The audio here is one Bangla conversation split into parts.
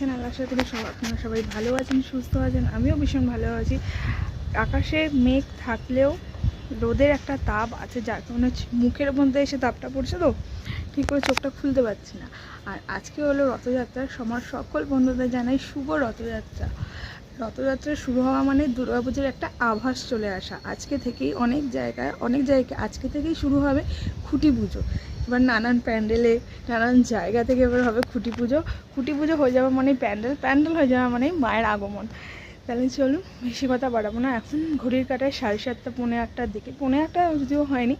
মাই চ্যানেল আশা করি সব আপনারা সবাই ভালো আছেন, সুস্থ আছেন, আমিও ভীষণ ভালো আছি। আকাশে মেঘ থাকলেও রোদের একটা তাপ আছে, যার কারণে মুখের মধ্যে এসে তাপটা পড়ছে তো, ঠিক করে চোখটা খুলতে পারছি না। আর আজকে হলো রথযাত্রা সমার সকল বন্ধুদের জানাই শুভ রথযাত্রা। রথযাত্রা শুরু হওয়া মানে দুর্গাপুজোর একটা আভাস চলে আসা। আজকে থেকেই অনেক জায়গায় অনেক জায়গায় আজকে থেকেই শুরু হবে খুঁটি পুজো। এবার নানান প্যান্ডেলে, নানান জায়গা থেকে এবার হবে খুঁটি পুজো। খুঁটি পুজো হয়ে যাওয়া মানে প্যান্ডেল প্যান্ডেল হয়ে যাওয়া মানে মায়ের আগমন। তাহলে চলুন বেশি কথা বাড়াবো না। এখন ঘড়ির কাটায় সাড়ে সাতটা, পৌনে আটটার দিকে। পৌনে আটটা যদিও হয়নি,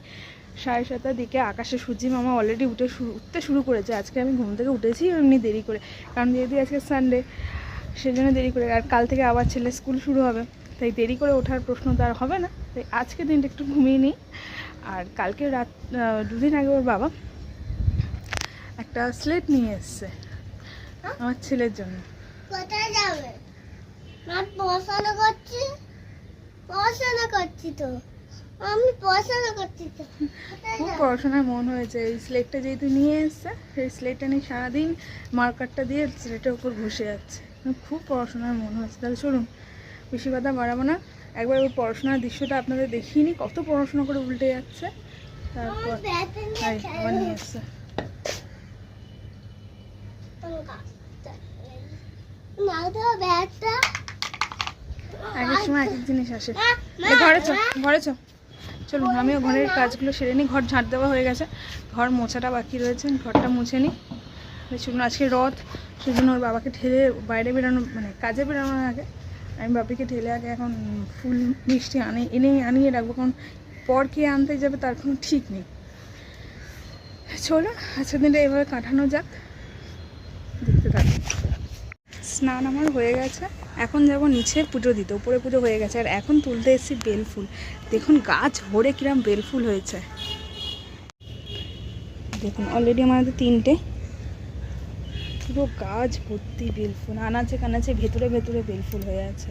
সাড়ে সাতটার দিকে আকাশে সূর্যি মামা অলরেডি উঠে শুরু উঠতে শুরু করেছে। আজকে আমি ঘুম থেকে উঠেছি এমনি দেরি করে। কারণ যেহেতু আজকে সানডে সেজন্য দেরি করে। আর কাল থেকে আবার ছেলে স্কুল শুরু হবে। তাই দেরি করে ওঠার প্রশ্ন তো আর হবে না। তাই আজকে দিনটা একটু ঘুমিয়ে নিই। আর কালকে রাত দুদিন আগে ওর বাবা একটা স্লেট নিয়ে এসছে আমার ছেলের জন্য। কোথায় যাবে? পড়াশোনা করছি? পড়াশোনা করছি তো। আমি পড়াশোনা করছি তো। খুব? পড়াশোনায় মন হয়েছে। এই স্লেটটা যেহেতু নিয়ে এসছে সেই স্লেটটা নিয়ে সারাদিন মার্কারটা দিয়ে স্লেটের উপর ঘষে যাচ্ছে। খুব পড়াশোনার মন হয়েছে। তাহলে চলুন বেশি কথা বাড়াবো না। একবার ওই পড়াশোনার দৃশ্যটা আপনাদের দেখিয়ে কত পড়াশোনা করে উল্টে যাচ্ছে। তারপর নিয়ে আবার নিয়ে এসছে এক সময় এক এক জিনিস আসে। ঘরে চ ঘরে চ চলুন আমিও ঘরের কাজগুলো সেরে নিই। ঘর ঝাঁট দেওয়া হয়ে গেছে। ঘর মোছাটা বাকি রয়েছে। ঘরটা মুছে নিই। আজকে রথ। সেজন্য ওর বাবাকে ঠেলে বাইরে বেরোনো মানে কাজে বেরোনোর আগে আমি বাপিকে ঠেলে আগে এখন ফুল মিষ্টি আনে, এনে আনিয়ে রাখব, কারণ পর কে আনতে যাবে তার কোনো ঠিক নেই। চলো, আজকের দিনটা এভাবে কাটানো যাক। দেখতে থাকুন স্নান আমার হয়ে গেছে। এখন যাব নিচে পুজো দিতে। উপরে পুজো হয়ে গেছে। আর এখন তুলতে এসেছি বেলফুল দেখুন, গাছ ভরে কিরম বেলফুল হয়েছে। দেখুন অলরেডি আমাদের তিনটে পুরো গাছ ভর্তি বেলফুল আনাচে কানাচে ভেতরে ভেতরে বেলফুল হয়ে আছে।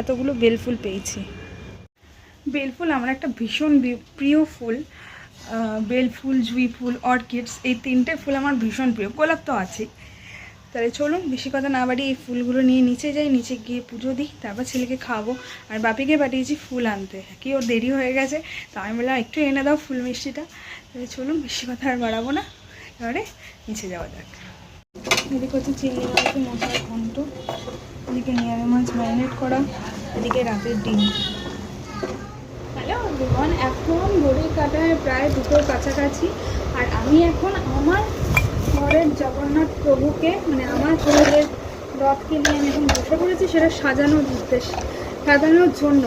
এতগুলো বেলফুল পেয়েছি। বেলফুল আমার একটা ভীষণ প্রিয় ফুল। বেলফুল জুঁই ফুল, অর্কিডস, এই তিনটে ফুল আমার ভীষণ প্রিয়। গোলাপ তো আছে তাহলে চলুন, বেশি কথা না বাড়ি এই ফুলগুলো নিয়ে নিচে যাই, নিচে গিয়ে পুজো দিই, তারপর ছেলেকে খাওয়াবো। আর বাপিকে পাঠিয়েছি ফুল আনতে। কি ওর দেরি হয়ে গেছে তো আমি বললাম, একটু এনে দাও ফুল মিষ্টিটা। তাহলে চলুন, বেশি কথা আর বাড়াবো না। এবারে নিচে যাওয়া যাক। এদিকে হচ্ছে চিংড়ি মাছের মশলার ঘন্ট। এদিকে নিয়ামে মাছ ম্যারিনেট করা। এদিকে রাতের ডিম। হ্যালো এখন ঘড়ির কাটায় প্রায় দুটোর কাছাকাছি। আর আমি এখন আমার ঘরের জগন্নাথ প্রভুকে মানে আমার ঘরের রথকে নিয়ে আমি এখন বসে পড়েছি, সেটা সাজানোর উদ্দেশ্যে, সাজানোর জন্য।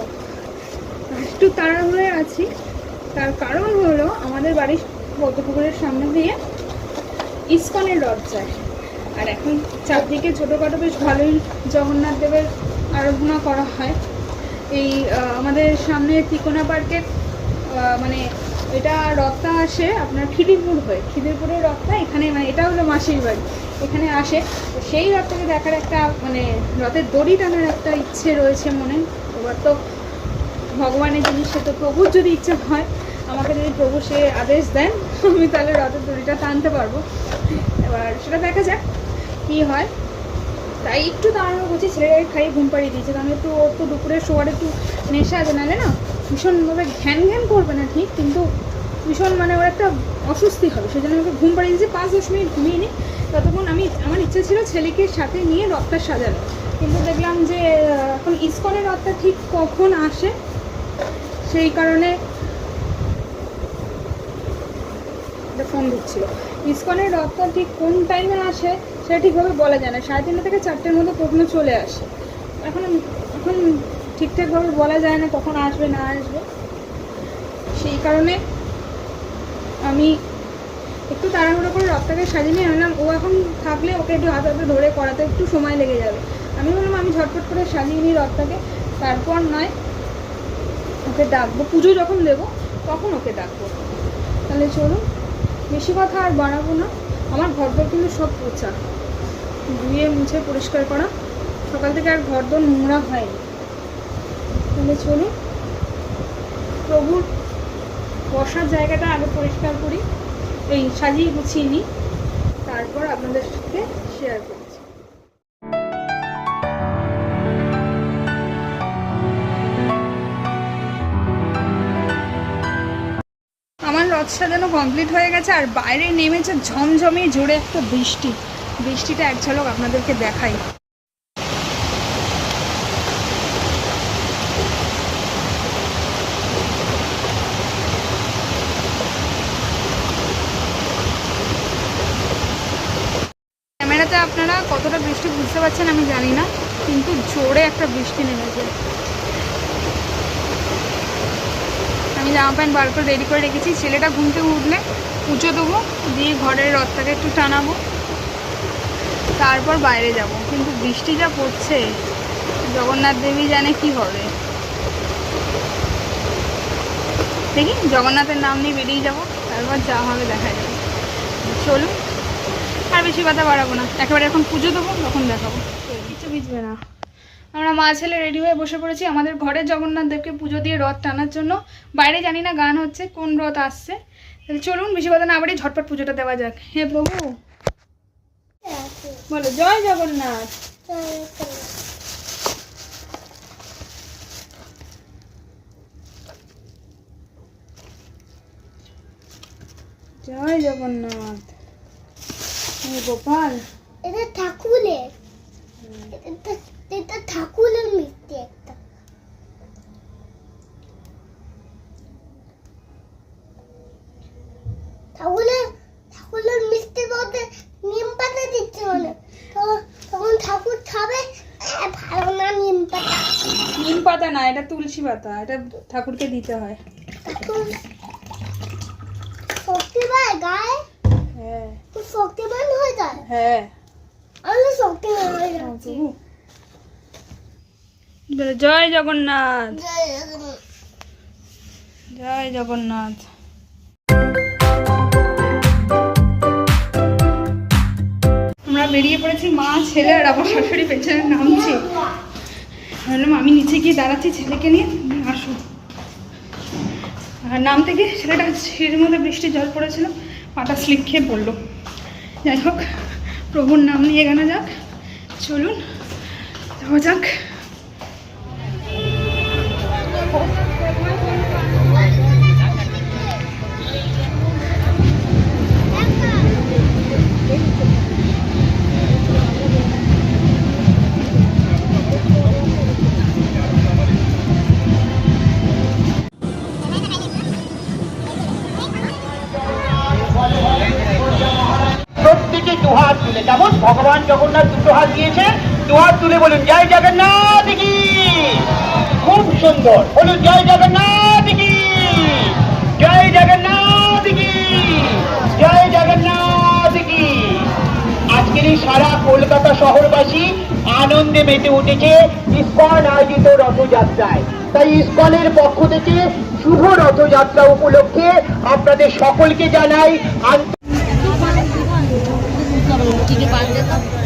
একটু তাড়াহুড়োয় আছি। তার কারণ হলো আমাদের বাড়ির পদ্মপুকুরের সামনে দিয়ে ইস্কনের রথ যায় আর এখন চারদিকে ছোটোখাটো বেশ ভালোই জগন্নাথ দেবের আরাধনা করা হয়। এই আমাদের সামনে তিকোনা পার্কের মানে এটা রথটা আসে আপনার খিদিরপুর হয়ে। খিদিরপুরের রথটা এখানে মানে এটা হলো মাসির বাড়ি। এখানে আসে। সেই রথটাকে দেখার একটা মানে রথের দড়ি টানার একটা ইচ্ছে রয়েছে মনে। এবার তো ভগবানের জিনিস সে তো প্রভুর যদি ইচ্ছে হয়, আমাকে যদি প্রভু সে আদেশ দেন, আমি তাহলে রথের দড়িটা টানতে পারব। এবার সেটা দেখা যাক কী হয়। তাই একটু দাঁড়ানো করছি ছেলেটাকে খাইয়ে ঘুম পাড়িয়ে দিয়েছে, কারণ একটু ওর তো দুপুরের শোয়ার একটু নেশা আছে, নাহলে না ভীষণভাবে ঘ্যান ঘ্যান করবে না ঠিক, কিন্তু ভীষণ মানে ওর একটা অস্বস্তি হবে সেই জন্য আমাকে ঘুম পাড়িয়ে দিয়েছি, পাঁচ দশ মিনিট ঘুমিয়ে নিই ততক্ষণ আমি, আমার ইচ্ছা ছিল ছেলেকে সাথে নিয়ে রথটা সাজানো, কিন্তু দেখলাম যে এখন ইস্কনের রথটা ঠিক কখন আসে সেই কারণে ফোন ঢুকছিল ইস্কনের রথটা ঠিক কোন টাইমে আসে সেটা ঠিকভাবে বলা যায় না। সাড়ে তিনটে থেকে চারটের মধ্যে কখনো চলে আসে। এখন এখন ঠিকঠাকভাবে বলা যায় না কখন আসবে, না আসবে। সেই কারণে আমি একটু তাড়াহুড়ো করে রথটাকে সাজিয়ে নিয়ে আনলাম। ও এখন থাকলে ওকে একটু হাতে হাতে ধরে করাতে একটু সময় লেগে যাবে। আমি বললাম, আমি ঝটপট করে সাজিয়ে নিই রথটাকে তারপর নয় ওকে ডাকবো পুজো যখন দেবো, তখন ওকে ডাকবো। তাহলে চলুন বেশি কথা আর বাড়াবো না। আমার ঘরদোর কিন্তু সব পোচা। ধুয়ে মুছে পরিষ্কার করা। সকাল থেকে আর ঘরদোর নোংরা হয়নি। তাহলে চলুন প্রভুর বসার জায়গাটা আগে পরিষ্কার করি। এই সাজিয়ে গুছিয়ে নিই। তারপর আপনাদের সাথে শেয়ার করছি রথ সাজানো কমপ্লিট হয়ে গেছে আর বাইরে নেমেছে ঝমঝমে জোরে একটা বৃষ্টি। বৃষ্টিটা এক ঝলক আপনাদেরকে দেখাই। ক্যামেরাতে আপনারা কতটা বৃষ্টি বুঝতে পারছেন আমি জানি না, কিন্তু জোরে একটা বৃষ্টি নেমেছে। আমি জামা প্যান্ট বার করে রেডি করে রেখেছি। ছেলেটা ঘুম থেকে উঠলে পুজো দেবো, দিয়ে ঘরের রথটাকে একটু টানাবো, তারপর বাইরে যাব। কিন্তু বৃষ্টি যা পড়ছে, জগন্নাথ দেবী জানে কি হবে। দেখি জগন্নাথের নাম নিয়ে বেরিয়ে যাব, তারপর যা হবে দেখা যাবে। চলুন, আর বেশি কথা বাড়াবো না। একেবারে এখন পুজো দেবো, তখন দেখাবো। কিছু ভিজবে না। আমরা মা ছেলে রেডি হয়ে বসে পড়েছি। আমাদের ঘরে জগন্নাথ দেবকে পুজো দিয়ে রথ টানার জন্য। বাইরে জানি না গান হচ্ছে, কোন রথ আসছে। তাহলে চলুন, বেশি কথা না আবারই ঝটপট পুজোটা দেওয়া যাক। হে প্রভু। বলো, জয় জগন্নাথ। জয় জগন্নাথ। গোপাল। এটা ঠাকুরের। এটা ঠাকুরের মিষ্টি একটা। ঠাকুরের ঠাকুরের মিষ্টি বলতে নিম পাতা দিচ্ছে মানে। তখন ঠাকুর খাবে ভালো না নিম পাতা। নিম পাতা না এটা তুলসী পাতা এটা ঠাকুরকে দিতে হয়। শক্তি পায় গায়ে? হ্যাঁ। খুব শক্তিমান হয়ে যায়? হ্যাঁ। আমি শক্তিমান হয়ে যাচ্ছি। জয় জগন্নাথ। জয় জগন্নাথ। জয় জগন্নাথ। আমরা বেরিয়ে পড়েছি মা ছেলে আর আমার শাশুড়ি পেছনে নামছে ভাবলাম আমি নিচে গিয়ে দাঁড়াচ্ছি ছেলেকে নিয়ে আসুন আর নামতে গিয়ে ছেলেটা সিঁড়ির মধ্যে বৃষ্টির জল পড়েছিল পাটা স্লিপ খেয়ে পড়ল যাই হোক প্রভুর নাম নিয়ে গানা যাক চলুন যাওয়া যাক। ভগবান জগন্নাথ দুটো হাত দিয়েছে দুহাত তুলে বলুন, জয় জগন্নাথ কি? খুব সুন্দর। বলুন, জয় জগন্নাথ কি? জয় জগন্নাথ কি? জয় জগন্নাথ কি? আজকের এই সারা কলকাতা শহরবাসী আনন্দে মেতে উঠেছে ইস্কন আয়োজিত রথযাত্রায়। তাই ইস্কনের পক্ষ থেকে শুভ রথযাত্রা উপলক্ষে আপনাদের সকলকে জানাই সুভদ্রা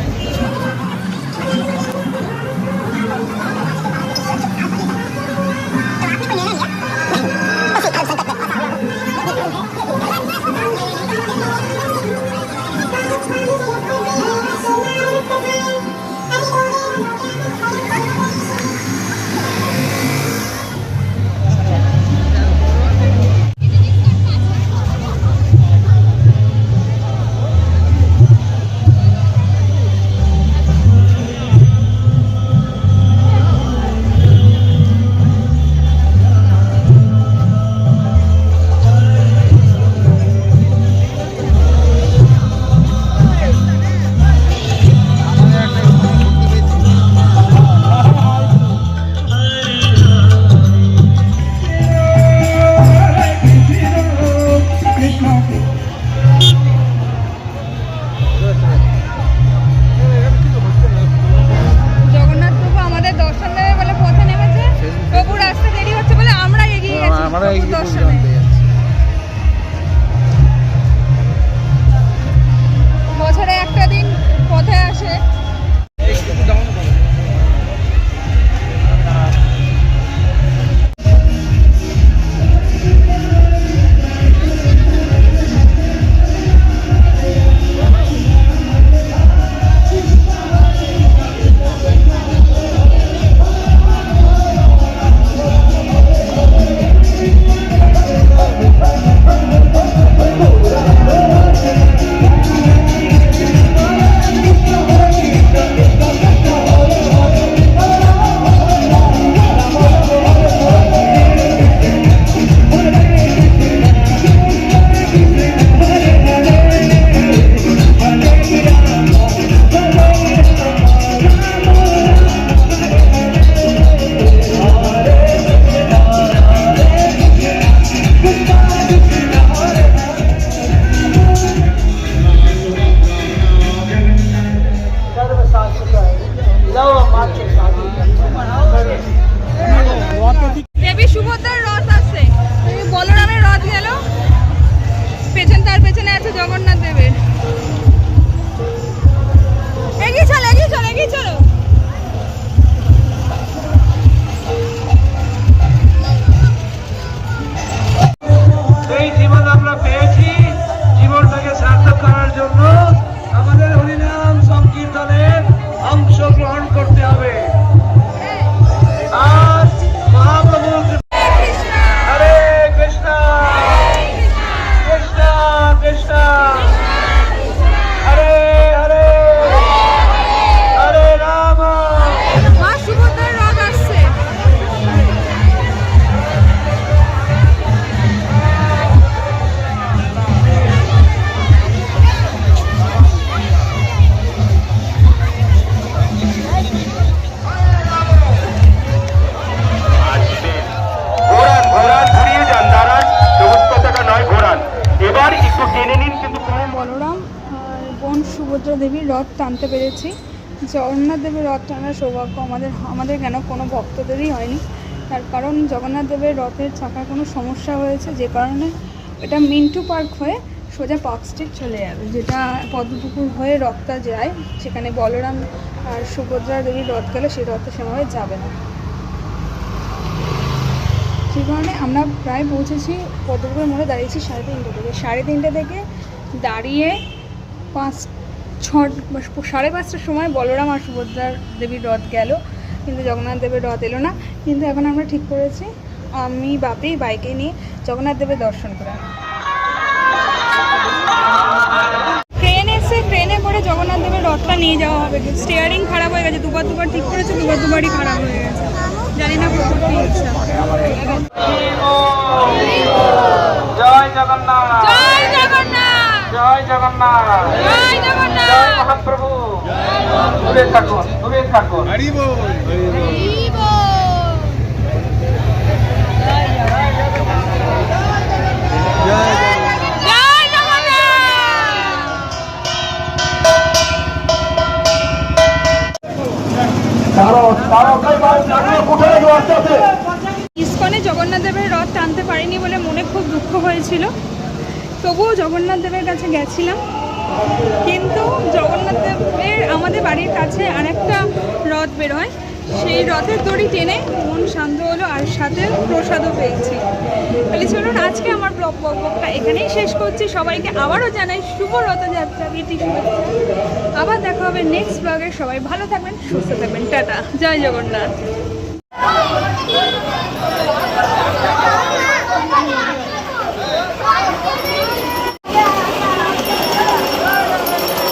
রথ টানতে পেরেছি। জগন্নাথ দেবের রথ টানার সৌভাগ্য আমাদের আমাদের কেন কোনো ভক্তদেরই হয়নি। তার কারণ জগন্নাথ দেবের রথের চাকার কোনো সমস্যা হয়েছে, যে কারণে এটা মিন্টু পার্ক হয়ে সোজা পার্ক স্ট্রিট চলে যাবে, যেটা পদ্মপুকুর হয়ে রথটা যায়, সেখানে বলরাম আর সুভদ্রা দেবীর রথ গেলে সেই রথটা সেভাবে যাবে না। সেই কারণে আমরা প্রায় পৌঁছেছি, পদ্মপুকুরের মোড়ে দাঁড়িয়েছি সাড়ে তিনটে থেকে। সাড়ে তিনটে থেকে দাঁড়িয়ে পাঁচ ছ সাড়ে পাঁচটার সময় বলরাম আর সুভদ্রার দেবীর রথ গেল। কিন্তু জগন্নাথ দেবের রথ এলো না। কিন্তু এখন আমরা ঠিক করেছি আমি বাপি বাইকে নিয়ে জগন্নাথ দেবের দর্শন করে। ট্রেন এসে ট্রেনে করে জগন্নাথ দেবের রথটা নিয়ে যাওয়া হবে। স্টিয়ারিং খারাপ হয়ে গেছে দুবার দুবার ঠিক করেছে দুবার দুবারই খারাপ হয়ে গেছে। জানি না কত ইচ্ছা। জয় জগন্নাথ। জয় জগন্নাথ! জয় জগন্নাথ। জয় জগন্নাথ। জয় মহাপ্রভু। দূরে থাকুন দূরে থাকুন জয় জগন্নাথ দেবের কাছে গেছিলাম। কিন্তু জগন্নাথ দেবের আমাদের বাড়ির কাছে আরেকটা রথ বেরোয় সেই রথের দড়ি টেনে মন শান্ত হলো আর সাথে প্রসাদও পেয়েছি। তাহলে চলুন, আজকে আমার ব্লগ ব্লগটা এখানেই শেষ করছি। সবাইকে আবারও জানাই শুভ রথযাত্রা রীতি শুভেচ্ছা। আবার দেখা হবে নেক্সট ব্লগে সবাই ভালো থাকবেন, সুস্থ থাকবেন। টাটা। জয় জগন্নাথ।